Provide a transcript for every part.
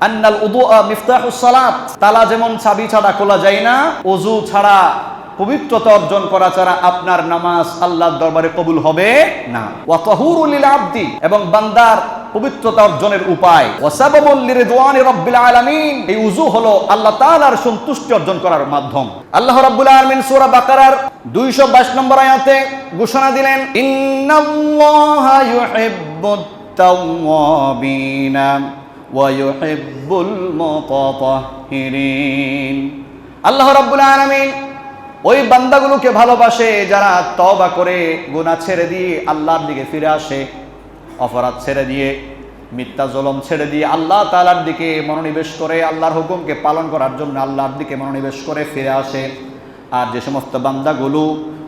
আন্নাল উদু মিফতাহুস সালাত। তালা যেমন চাবি ছাড়া খোলা যায় না অজু ছাড়া পবিত্রতা অর্জন করা ছাড়া আপনার নামাজ আল্লাহর দরবারে কবুল হবে না। ওয়া তাহুরুল এবং বান্দার পবিত্রতা অর্জনের উপায়। এই উজু হলো আল্লাহ তাআলার সন্তুষ্টি অর্জন করার মাধ্যম। আল্লাহ রাব্বুল আলামিন সূরা বাকারার 222 নম্বর আয়াতে ঘোষণা দিলেন, ইন্নাল্লাহা ইউহিব্বুত তাওয়াবিনা। ওয়া ইউহিব্বুল মুতাতাহহিরিন আল্লাহ রাব্বুল আলামিন ওই বান্দাগুলোকে ভালোবাসে, যারা তওবা করে গুনাহ ছেড়ে দিয়ে আল্লাহর দিকে ফিরে আসে, অপরাধ ছেড়ে দিয়ে, মিথ্যা জলম ছেড়ে দিয়ে আল্লাহ তালার দিকে মনোনিবেশ করে, আল্লাহর হুকুমকে পালন করার জন্য আল্লাহর দিকে মনোনিবেশ করে ফিরে আসে। আর যে সমস্ত বান্দাগুলো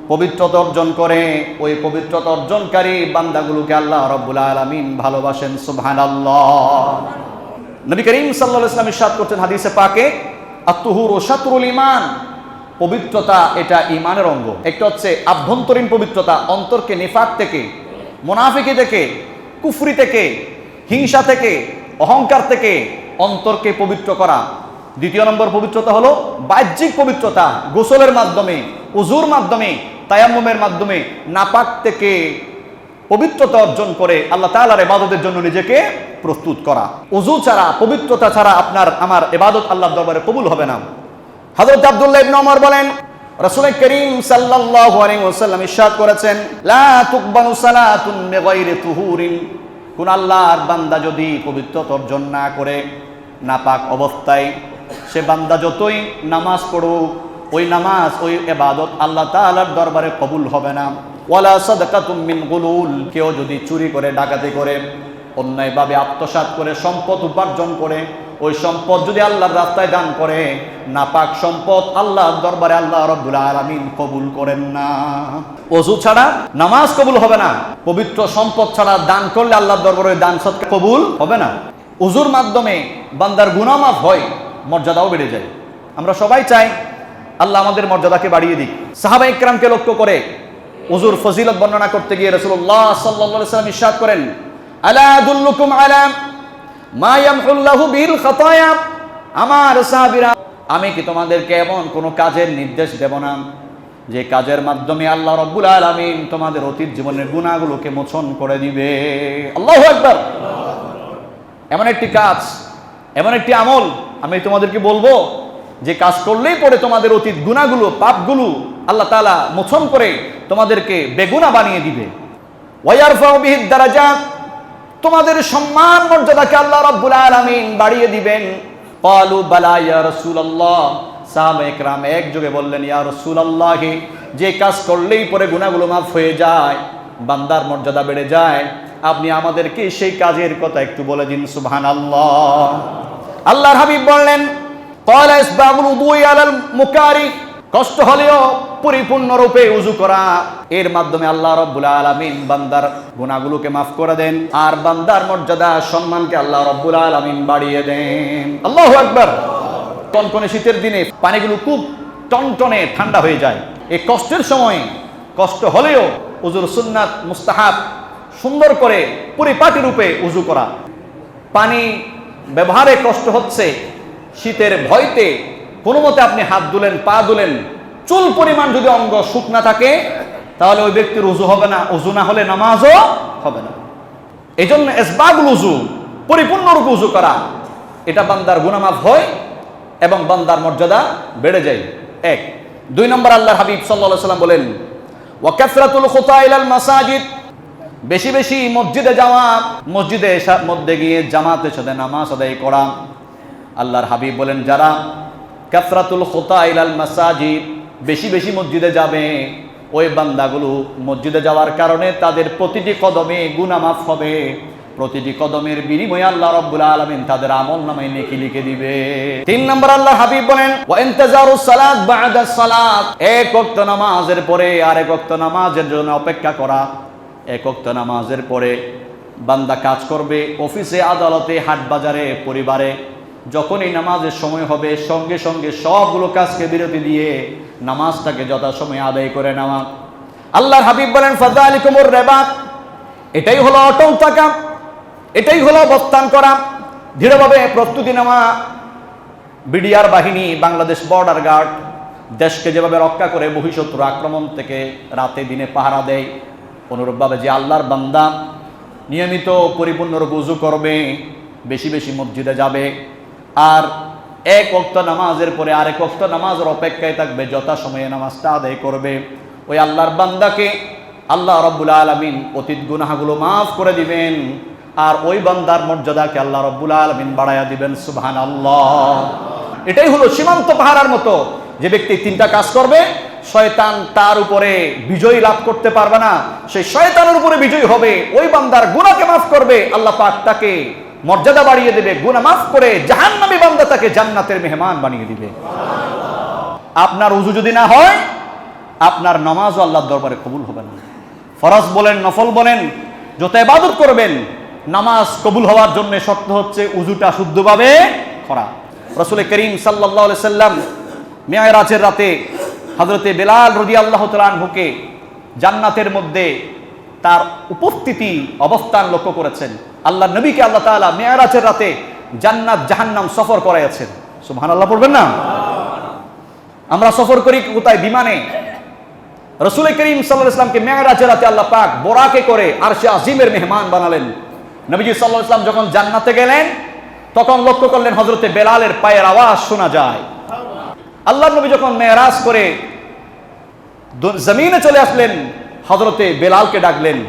পবিত্রতা অর্জন করে, ওই পবিত্রতা অর্জনকারী বান্দাগুলোকে আল্লাহ রব্বুল আলমিন ভালোবাসেন সুবহান নবী করিম সাল্লাহ ইসলাম ইসাদ করছেন হাদিসে পাকে আত্মহুর ও ইমান পবিত্রতা এটা ইমানের অঙ্গ। একটা হচ্ছে আভ্যন্তরীণ পবিত্রতা, অন্তরকে নিফাক থেকে, মোনাফিকি থেকে, কুফরি থেকে, হিংসা থেকে, অহংকার থেকে অন্তরকে পবিত্র করা। দ্বিতীয় নম্বর পবিত্রতা হলো বাহ্যিক পবিত্রতা, গোসলের মাধ্যমে, উজুর মাধ্যমে তায়াম্মুমের মাধ্যমে নাপাক থেকে পবিত্রতা অর্জন করে আল্লাহ তাআলার ইবাদতের জন্য নিজেকে প্রস্তুত করা। উজু ছাড়া, পবিত্রতা ছাড়া আপনার, আমার এবাদত আল্লাহর দরবারে কবুল হবে না। হযরত আব্দুল্লাহ ইবনে ওমর বলেন রাসূল করিম সাল্লাল্লাহু আলাইহি ওয়াসাল্লাম ইরশাদ করেছেন, লা তুকবানু সালাতুন বিগাইরি তুহুরিন। কোন আল্লাহর বান্দা যদি পবিত্রতা অর্জন না করে, নাপাক অবস্থায়, সে বান্দা যতই নামাজ পড়ুক ওই নামাজ, ওই এবাদত আল্লাহ তাআলার দরবারে কবুল হবে না। ওয়ালা সাদাকাতুম মিন গুলুল, কেউ যদি চুরি করে, ডাকাতি করে, অন্যায়ভাবে আত্মসাৎ করে, সম্পদ উপার্জন করে, ওই সম্পদ যদি আল্লাহর রাস্তায় দান করে, নাপাক সম্পদ আল্লাহর দরবারে আল্লাহ রব্বুল আলামিন কবুল করেন না। অজু ছাড়া নামাজ কবুল হবে না। পবিত্র সম্পদ ছাড়া দান করলে আল্লাহর দরবারে দান সৎকার কবুল হবে না। উজুর মাধ্যমে বান্দার গুনামাফ হয়, মর্যাদাও বেড়ে যায়। আমরা সবাই চাই আল্লাহ আমাদের মর্যাদাকে বাড়িয়ে দিক। সাহাবা ইকরামকে লক্ষ্য করে উজুর ফজিলত বর্ণনা করতে গিয়ে রসুল্লাহ আলাইহি ওয়াসাল্লাম করেন আমার সাহাবীরা, আমি কি তোমাদেরকে এমন কোন কাজের নির্দেশ দেব না, যে কাজের মাধ্যমে আল্লাহ রব্বুল আলামিন তোমাদের অতীত জীবনের গুণাগুলোকে মোচন করে দিবে? আল্লাহ আকবার। এমন একটি কাজ, এমন একটি আমল, আমি তোমাদেরকে বলব যে কাজ করলেই পরে তোমাদের অতীত গুণাগুলো, পাপগুলো আল্লাহ তাআলা মোচন করে তোমাদেরকে বেগুনা বানিয়ে দিবে। ওয়াইয়ারফাউ বিহিদ দারাজাত, তোমাদের সম্মান মর্যাদাকে আল্লাহ রাব্বুল আলামিন বাড়িয়ে দিবেন। ক্বালু, বালা, ইয়া রাসূলুল্লাহ। সাহাবা একরাম একযোগে বললেন, ইয়া রাসূলুল্লাহ, যে কাজ করলেই পরে গুনাহগুলো মাফ হয়ে যায়, বান্দার মর্যাদা বেড়ে যায়, আপনি আমাদেরকে সেই কাজের কথা একটু বলে দিন, সুবহানাল্লাহ। আল্লাহর হাবিব বললেন কষ্ট হলেও পরিপূর্ণরূপে উজু করা। এর মাধ্যমে আল্লাহ রব্বুল আলামিন বান্দার গুনাহগুলোকে মাফ করে দেন আর বান্দার মর্যাদা, সম্মানকে আল্লাহ রব্বুল আলামিন বাড়িয়ে দেন। আল্লাহু আকবার। কনকনে শীতের দিনে পানিগুলো খুব টনটনে ঠান্ডা হয়ে যায়। এই কষ্টের সময় কষ্ট হলেও উজুর সুন্নাত মুস্তাহাব সুন্দর করে পরিপাটি রূপে উজু করা। পানি ব্যবহারে কষ্ট হচ্ছে শীতের ভয়তে কোনো মতে আপনি হাত দুলেন, পা দুলেন, চুল পরিমাণ যদি অঙ্গ শুকনা থাকে, তাহলে ওই ব্যক্তির উজু হবে না। উজু না হলে নামাজও হবে না। এই জন্য এসবাগুল উজু, পরিপূর্ণরূপে উজু করা, এটা বান্দার গুনামাফ হয় এবং বান্দার মর্যাদা বেড়ে যায়। এক। দুই নম্বর আল্লাহ হাবিব সাল্লাহ সাল্লাম বলেন ওয়াকাসরাতুল খুতা ইলাল মাসাজিদ। বেশি বেশি মসজিদে যাওয়া, মসজিদে মধ্যে গিয়ে জামাতের সাথে নামাজ আদায় করা আল্লাহর হাবিব বলেন, যারা কাফরাতুল খোতা ইলাল মাসাজিদ, বেশি বেশি মসজিদে যাবে, ওই বান্দাগুলো মসজিদে যাওয়ার কারণে তাদের প্রতিটি কদমে গুনামাফ হবে। প্রতিটি কদমের বিনিময়ে আল্লাহ রব্বুল আলামিন তাদের আমল নামায় নেকি লিখে দিবে। তিন নম্বর আল্লাহ হাবিব বলেন সালাত বা'দা সালাত এক ওয়াক্ত নামাজের পরে আরেক ওয়াক্ত নামাজের জন্য অপেক্ষা করা। এক ওয়াক্ত নামাজের পরে বান্দা কাজ করবে, অফিসে, আদালতে হাট বাজারে পরিবারে। যখনই নামাজের সময় হবে, সঙ্গে সঙ্গে সবগুলো কাজকে বিরতি দিয়ে নামাজটাকে যথাসময়ে আদায় করে নেওয়া। আল্লাহর হাবিব বলেন ফাদা আলী কুমর রেবাত এটাই হলো অটল থাকা, এটাই হলো অবস্থান করা। দৃঢ়ভাবে প্রস্তুতি নেওয়া। বিডিআর বাহিনী, বাংলাদেশ বর্ডার গার্ড, দেশকে যেভাবে রক্ষা করে বহিঃশত্রু আক্রমণ থেকে রাতে দিনে পাহারা দেয়। অনুরূপভাবে যে আল্লাহর বান্দা নিয়মিত পরিপূর্ণরূপে উজু করবে, বেশি বেশি মসজিদে যাবে। আর এক অক্ত নামাজের পরে আরেক অক্ত নামাজের অপেক্ষায় থাকবে, যথাসময়ে নামাজটা আদায় করবে। ওই আল্লাহর বান্দাকে আল্লাহ রব্বুল আলমিন অতীত গুনাহগুলো মাফ করে দিবেন আর ওই বান্দার মর্যাদাকে আল্লাহ রব্বুল আলমিন বাড়াইয়া দিবেন সুবহান আল্লাহ এটাই হলো সীমান্ত পাহারার মতো। যে ব্যক্তি তিনটা কাজ করবে, শয়তান তার উপরে বিজয় লাভ করতে পারবে না। সেই শয়তানের উপরে বিজয় হবে, ওই বান্দার গুনাহকে মাফ করবে, আল্লাহ পাক তাকে মর্যাদা বাড়িয়ে দেবে, গুনাহ মাফ করে জাহান্নামী বান্দা তাকে জান্নাতের মেহমান বানিয়ে দিবে। আপনার উজু যদি না হয়, আপনার নামাজও আল্লাহর দরবারে কবুল হবে না। ফরজ বলেন, নফল বলেন, যত ইবাদত করবেন, নামাজ কবুল হওয়ার জন্য শর্ত হচ্ছে উজুটা শুদ্ধভাবে করা। রসুল করিম সাল্লাহ সাল্লাম মেয়রাজের রাতে হজরতে বেলাল রদি আল্লাহ তালহুকে জান্নাতের মধ্যে তার উপস্থিতি, অবস্থান লক্ষ্য করেছেন। আল্লাহ নবীকে আল্লাহ তাআলা মেয়রাজের রাতে জান্নাত, জাহান্নাম সফর করাইয়াছেন। সুবহান আল্লাহ পড়বেন না? আমরা সফর করি কোথায়? বিমানে। রসুল করিম সাল্লাহ ইসলামকে মেয়রাজের রাতে আল্লাহ পাক বোরাকে করে আর সে আজিমের মেহমান বানালেন। নবীজি সাল্লাহ ইসলাম যখন জান্নাতে গেলেন, তখন লক্ষ্য করলেন হজরতে বেলালের পায়ের আওয়াজ শোনা যায়। আল্লাহ নবী যখন মেয়রাজ করে জমিনে চলে আসলেন হজরতে বেলালকে ডাকলেন।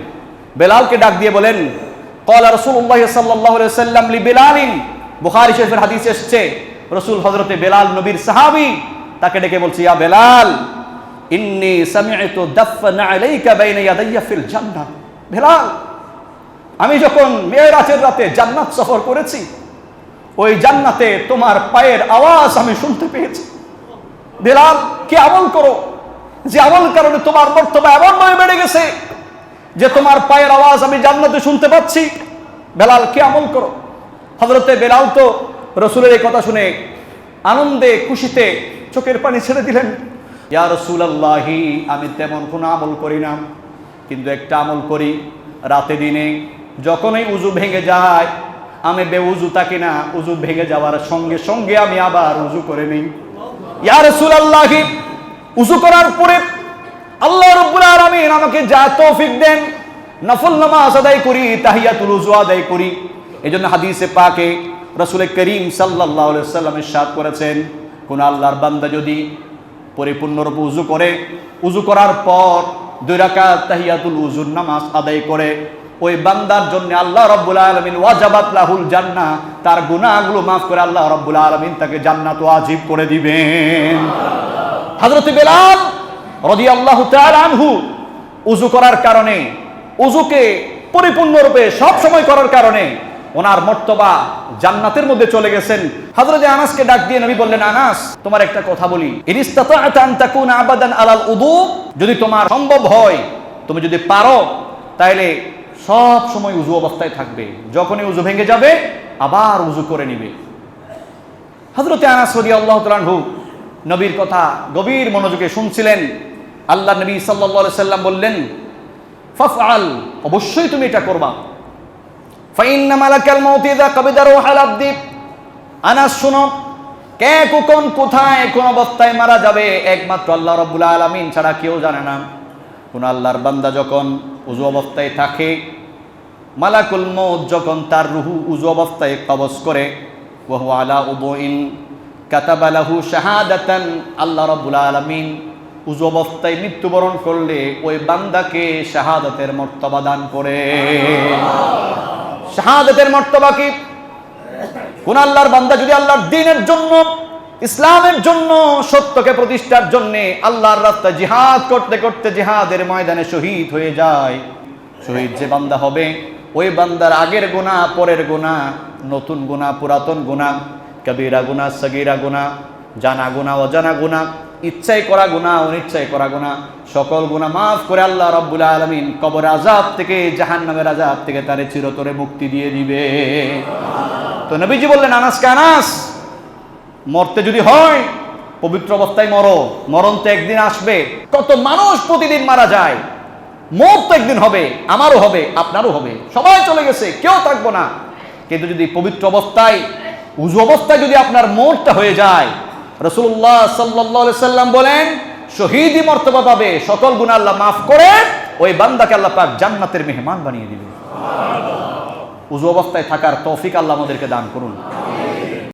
বেলালকে ডাক দিয়ে বলেন কল রসুল্লাহ সাল্লাহ সাল্লাম লি বেলালিন বুখারি শরীফের হাদিস এসছে, রসুল হজরতে বেলাল নবীর সাহাবি তাকে ডেকে বলছি, ইয়া বেলাল, ইন্নি সামিআতু দাফনা আলাইকা বেলাল, আমি যখন মেয়েরাজের রাতে জান্নাত সফর করেছি, ওই জান্নাতে তোমার পায়ের আওয়াজ আমি শুনতে পেয়েছি। বেলাল, কি আমল করো? যে আমল কারণে তোমার মর্তবা এমন বেড়ে গেছে যে তোমার পায়ের আওয়াজ আমি জান্নাতে শুনতে পাচ্ছি। বেলাল, কে আমল করো? হজরতে বেলাল তো রসুলের এই কথা শুনে আনন্দে, খুশিতে চোখের পানি ছেড়ে দিলেন। ইয়া রসুলাল্লাহি, আমি তেমন কোনো আমল করি না, কিন্তু একটা আমল করি রাতে দিনে। যখনই উজু ভেঙে যায়, আমি বেউজু থাকি না উজু ভেঙে যাওয়ার সঙ্গে সঙ্গে আমি আবার উজু করে নিই। ইয়া রাসূলুল্লাহি উজু করার পরে আল্লাহ রাব্বুল আলামিন আমাকে যা তৌফিক দেন, নফল নামাজ আদায় করি, তাহিয়াতুল উজু আদায় করি। এজন্য হাদিসে পাকে রাসূল করিম সাল্লাল্লাহু আলাইহি সাল্লাম ইরশাদ করেছেন, কোন আল্লাহর বান্দা যদি পরিপূর্ণরূপে উজু করে, উজু করার পর দুই রাকাত তাহিয়াতুল উজুর নামাজ আদায় করে, ওই বান্দার জন্য আল্লাহ রব্বুল আলমিন ওয়াজাবাত লাহুল জান্নাহ, তার গুনাহগুলো মাফ করে আল্লাহ রব্বুল আলমিন তাকে জান্নাত ওয়াজিব করে দিবেন। হযরত বেলাল রাদিয়াল্লাহু তাআলা আনহু উজু করার কারণে উজুকে পরিপূর্ণরূপে সব সময় করার কারণে ওনার মর্তবা জান্নাতের মধ্যে চলে গেছেন। হযরত আনাসকে ডাক দিয়ে নবী বললেন, আনাস, তোমার একটা কথা বলি। তাকুনা আবাদান আলাল উদু যদি তোমার সম্ভব হয়, তুমি যদি পারো তাহলে সব সময় উজু অবস্থায় থাকবে। যখনই উজু ভেঙে যাবে, আবার উজু করে নিবে। হজরতে আনাস রদি আল্লাহ তালহু নবীর কথা গভীর মনোযোগে শুনছিলেন। আল্লাহ নবী সাল্লা সাল্লাম বললেন, ফফআল, অবশ্যই তুমি এটা করবা। ফাইন্না মালাকাল মাউত ইযা কবিদা রূহাল আবদি। আনাস, শুনো, কে কখন, কোথায়, কোন অবস্থায় মারা যাবে, একমাত্র আল্লাহ রাব্বুল আলামিন ছাড়া কেউ জানে না। কোন আল্লাহর বান্দা যখন উজু অবস্থায় থাকে, মালাকুল মৌত যখন তার রুহু উজু অবস্থায় কবজ করে ওহু আলা উবইন কাতাবালাহু শাহাদাতান, আল্লাহ রাব্বুল আলামিন উজু অবস্থায় মৃত্যুবরণ করলে ওই বান্দাকে শাহাদাতের মর্তবা দান করে। শাহাদাতের মর্তবা কি? কোন আল্লাহর বান্দা যদি আল্লাহর দিনের জন্য, ইসলামের জন্য, সত্যকে প্রতিষ্ঠার জন্য আল্লাহর রাস্তায় জিহাদ করতে করতে জিহাদের ময়দানে শহীদ হয়ে যায়, শহীদ যে বান্দা হবে, ওই বান্দার আগের গুণা, পরের গুণা, নতুন গুণা, পুরাতন গুণা, কবিরা গুণা, সগিরা গুণা, জানা গুণা, অজানা গুণা ইচ্ছাই করা গুণা অনিচ্ছাই করা গুণা সকল গুণা মাফ করে আল্লাহ রব্বুল আলমিন কবর আজাব থেকে, জাহান্নামের আজাব থেকে তারে চিরতরে মুক্তি দিয়ে দিবে। তো নবীজি বললেন, আনাস কানাস মরতে যদি হয়, পবিত্র অবস্থায় মরো। মরণ তো একদিন আসবে। কত মানুষ প্রতিদিন মারা যায়। মত তো একদিন হবে, আমারও হবে, আপনারও হবে। সবাই চলে গেছে, কেউ থাকব না। কিন্তু যদি পবিত্র অবস্থায়, উজু অবস্থায় যদি আপনার মোটটা হয়ে যায় রসুল্লাহ সাল্লাহ সাল্লাম বলেন শহীদি মর্তবা পাবে, সকল গুণ আল্লাহ মাফ করে, ওই বান্দাকে আল্লাহ পাক জান্নাতের মেহমান বানিয়ে দিবে। উজু অবস্থায় থাকার তৌফিক আল্লাহ আমাদেরকে দান করুন।